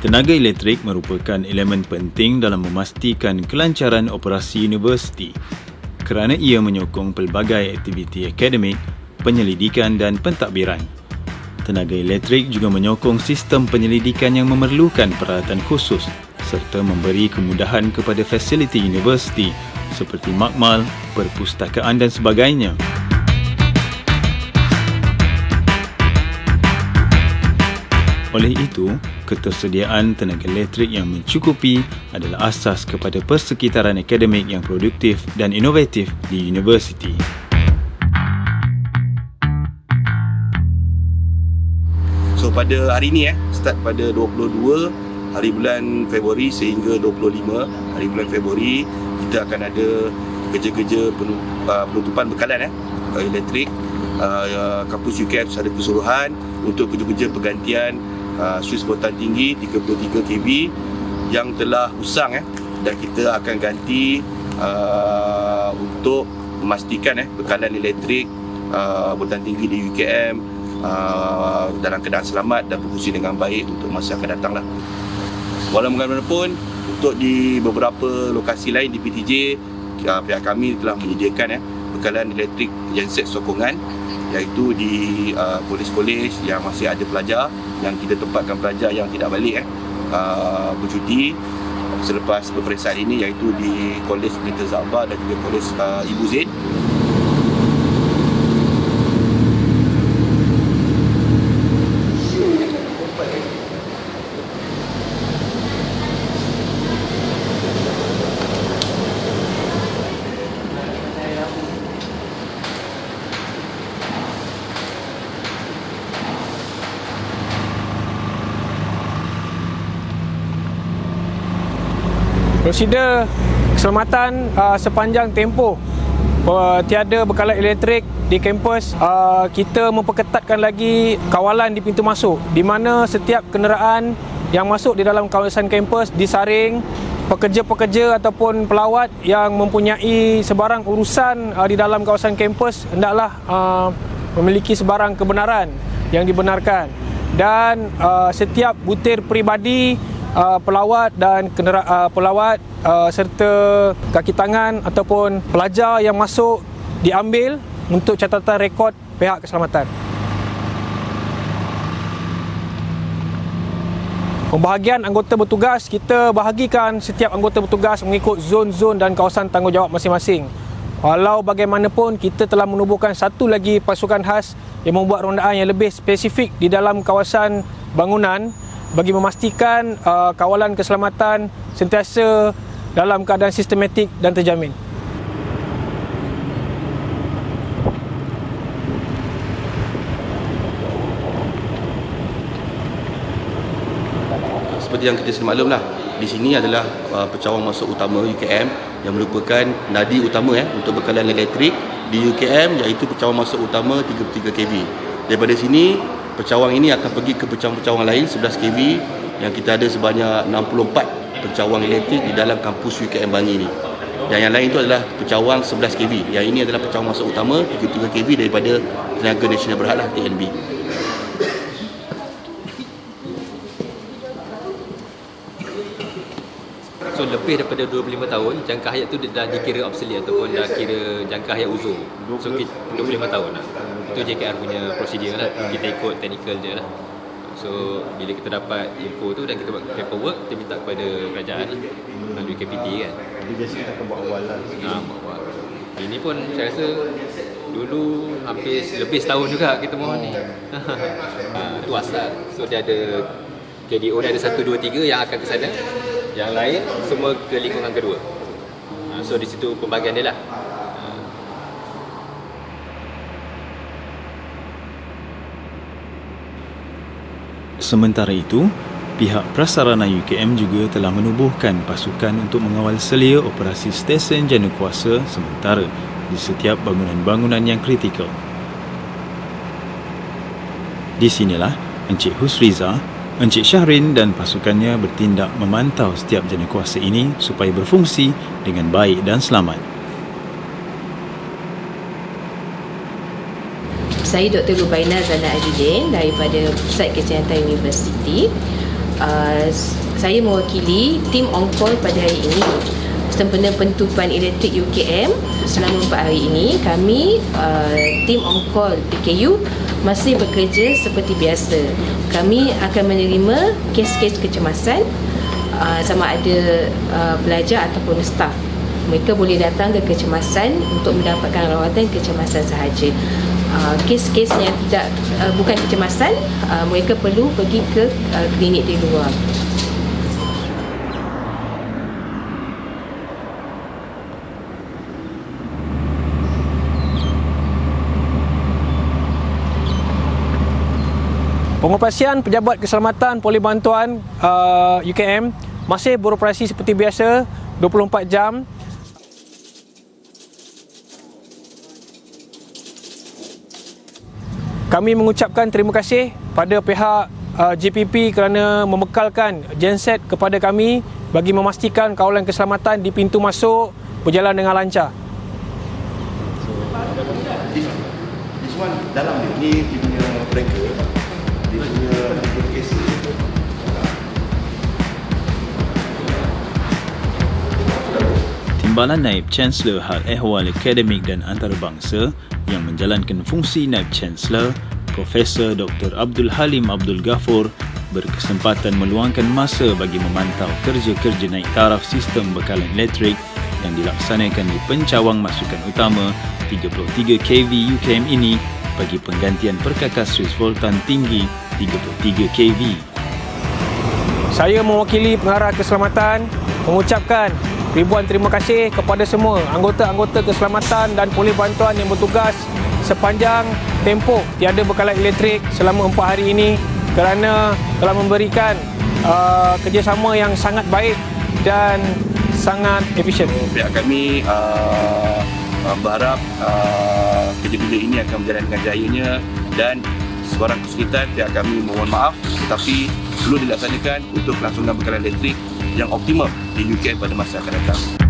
Tenaga elektrik merupakan elemen penting dalam memastikan kelancaran operasi universiti kerana ia menyokong pelbagai aktiviti akademik, penyelidikan dan pentadbiran. Tenaga elektrik juga menyokong sistem penyelidikan yang memerlukan peralatan khusus serta memberi kemudahan kepada fasiliti universiti seperti makmal, perpustakaan dan sebagainya. Oleh itu, ketersediaan tenaga elektrik yang mencukupi adalah asas kepada persekitaran akademik yang produktif dan inovatif di universiti. So pada hari ni eh start pada 22 hari bulan Februari sehingga 25 hari bulan Februari kita akan ada kerja-kerja uh, penutupan bekalan eh elektrik uh, kampus UKM secara keseluruhan untuk kerja-kerja pergantian uh, suis voltan tinggi 33 kV yang telah usang eh dan kita akan ganti uh, untuk memastikan eh bekalan elektrik uh, voltan tinggi di UKM uh, dalam keadaan selamat dan berfungsi dengan baik untuk masa akan datang lah. Bagaimanapun untuk di beberapa lokasi lain di PTJ uh, pihak kami telah menyediakan eh bekalan elektrik genset sokongan iaitu di uh, kolej-kolej yang masih ada pelajar yang kita tempatkan pelajar yang tidak balik eh uh, bercuti. Selepas peperiksaan ini iaitu di Kolej Pelita Zabah dan juga Kolej uh, Ibu Zaid Prosedur keselamatan uh, sepanjang tempoh uh, tiada bekalan elektrik di kampus. Uh, kita memperketatkan lagi kawalan di pintu masuk di mana setiap kenderaan yang masuk di dalam kawasan kampus disaring pekerja-pekerja ataupun pelawat yang mempunyai sebarang urusan uh, di dalam kawasan kampus hendaklah uh, memiliki sebarang kebenaran yang dibenarkan. Dan uh, setiap butir peribadi uh, pelawat dan kendera uh, pelawat uh, serta kaki tangan ataupun pelajar yang masuk diambil untuk catatan rekod pihak keselamatan. Pembahagian anggota bertugas, kita bahagikan setiap anggota bertugas mengikut zon-zon dan kawasan tanggungjawab masing-masing. Walau bagaimanapun, kita telah menubuhkan satu lagi pasukan khas yang membuat rondaan yang lebih spesifik di dalam kawasan bangunan bagi memastikan uh, kawalan keselamatan sentiasa dalam keadaan sistematik dan terjamin. seperti yang kita sedia maklum lah di sini adalah uh, pecawang masuk utama UKM yang merupakan nadi utama ya untuk bekalan elektrik di UKM iaitu pecawang masuk utama 33 kV. Daripada sini pecawang ini akan pergi ke pecawang-pecawang lain 11 kV yang kita ada sebanyak 64 pecawang elektrik di dalam kampus UKM Bangi ini. Dan yang lain itu adalah pecawang 11 kV. Yang ini adalah pecawang masuk utama 33 kV daripada Tenaga Nasional Berhad lah TNB. So lebih daripada 25 tahun jangka hayat tu dah dikira obsolete ataupun dah kira jangka hayat uzur. So kita 25 tahun lah. Itu JKR punya prosedur lah. Kita ikut technical je lah. So bila kita dapat info tu dan kita buat paperwork kita minta kepada kerajaan lah. Melalui KPT kan. Jadi biasanya akan buat awal lah Ha, buat. Ini pun saya rasa dulu hampir lebih setahun juga kita mohon ni. ha, luas lah. So dia ada KDO dia ada 1, 2, 3 yang akan ke sana. Yang lain semua ke lingkungan kedua. Ha, so di situ pembagian dia lah. Sementara itu, pihak prasarana UKM juga telah menubuhkan pasukan untuk mengawal selia operasi stesen jana kuasa sementara di setiap bangunan-bangunan yang kritikal. Di sinilah Encik Husriza, Encik Syahrin dan pasukannya bertindak memantau setiap jana kuasa ini supaya berfungsi dengan baik dan selamat. Saya Dr. Rubaina Zana Azudin daripada Pusat Kesihatan Universiti. uh, saya mewakili tim on-call pada hari ini sempena pentupan elektrik UKM selama 4 hari ini kami uh, tim on-call PKU masih bekerja seperti biasa kami akan menerima kes-kes kecemasan uh, sama ada uh, pelajar ataupun staf mereka boleh datang ke kecemasan untuk mendapatkan rawatan kecemasan sahaja uh, kes-kes yang tidak uh, bukan kecemasan uh, mereka perlu pergi ke uh, klinik di luar Pengoperasian Pejabat Keselamatan Polis Bantuan uh, UKM masih beroperasi seperti biasa 24 jam. Kami mengucapkan terima kasih pada pihak uh, JPP kerana memekalkan genset kepada kami bagi memastikan kawalan keselamatan di pintu masuk berjalan dengan lancar. This, this one dalam ni, ni dia punya breaker, dia punya dia case. Timbalan Naib Chancellor Hal Ehwal Akademik dan Antarabangsa yang menjalankan fungsi Naib Chancellor, Profesor Dr. Abdul Halim Abdul Ghafur berkesempatan meluangkan masa bagi memantau kerja-kerja naik taraf sistem bekalan elektrik yang dilaksanakan di pencawang masukan utama 33 kV UKM ini bagi penggantian perkakas Swiss Voltan tinggi 33 kV. Saya mewakili pengarah keselamatan mengucapkan ribuan terima kasih kepada semua anggota-anggota keselamatan dan polis bantuan yang bertugas sepanjang tempoh tiada bekalan elektrik selama empat hari ini kerana telah memberikan uh, kerjasama yang sangat baik dan sangat efisien. Pihak kami uh, uh, berharap uh, kerja-kerja ini akan berjalan dengan jayanya dan sebarang kesulitan pihak kami mohon maaf tetapi perlu dilaksanakan untuk kelangsungan bekalan elektrik yang optimum di UKM pada masa akan datang.